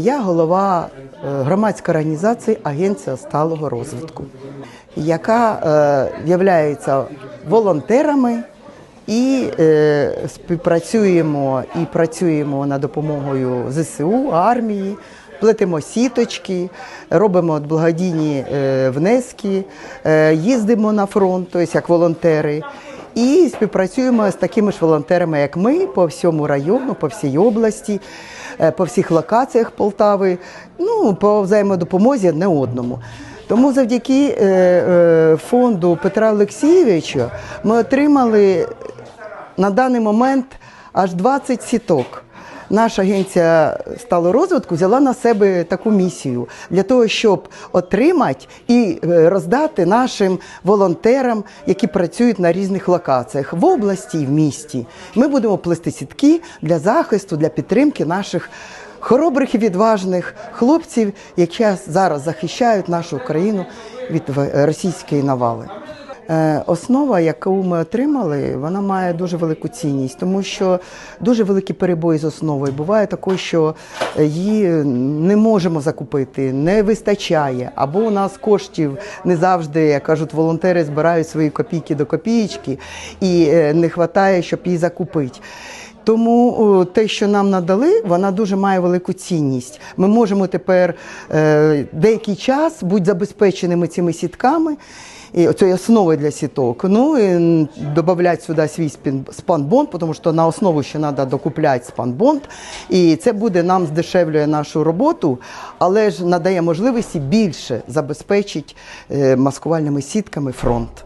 Я голова е, громадської організації Агенція сталого розвитку, яка є волонтерами і е, співпрацюємо і працюємо над допомогою ЗСУ, армії, плетемо сіточки, робимо благодійні е, внески, е, їздимо на фронт, тобто як волонтери. І співпрацюємо з такими ж волонтерами, як ми, по всьому району, по всій області, е, по всіх локаціях Полтави, ну, по взаємодопомозі одне одному. Тому завдяки е, е, фонду Петра Олексійовича ми отримали на даний момент аж 20 сіток. Наша агенція сталого розвитку взяла на себе таку місію для того, щоб отримати і е, роздати нашим волонтерам, які працюють на різних локаціях в області і в місті. Ми будемо плести сітки для захисту, для підтримки наших хоробрих і відважних хлопців, які зараз захищають нашу країну від російської навали. Е, Основа, яку ми отримали, вона має дуже велику цінність, тому що дуже великі перебої з основою. Буває таке, що її не можемо закупити, не вистачає, або у нас коштів не завжди, як кажуть, волонтери збирають свої копійки до копієчки і е, не вистачає, щоб її закупити. Тому те, що нам надали, вона дуже має велику цінність. Ми можемо тепер е, деякий час бути забезпеченими цими сітками. І це основою для сіток. Ну і м, додати сюди свій спанбонд, тому що на основу ще треба докупляти спанбонд. І це буде нам здешевлює нашу роботу, але ж надає можливості більше забезпечити е, маскувальними сітками фронт.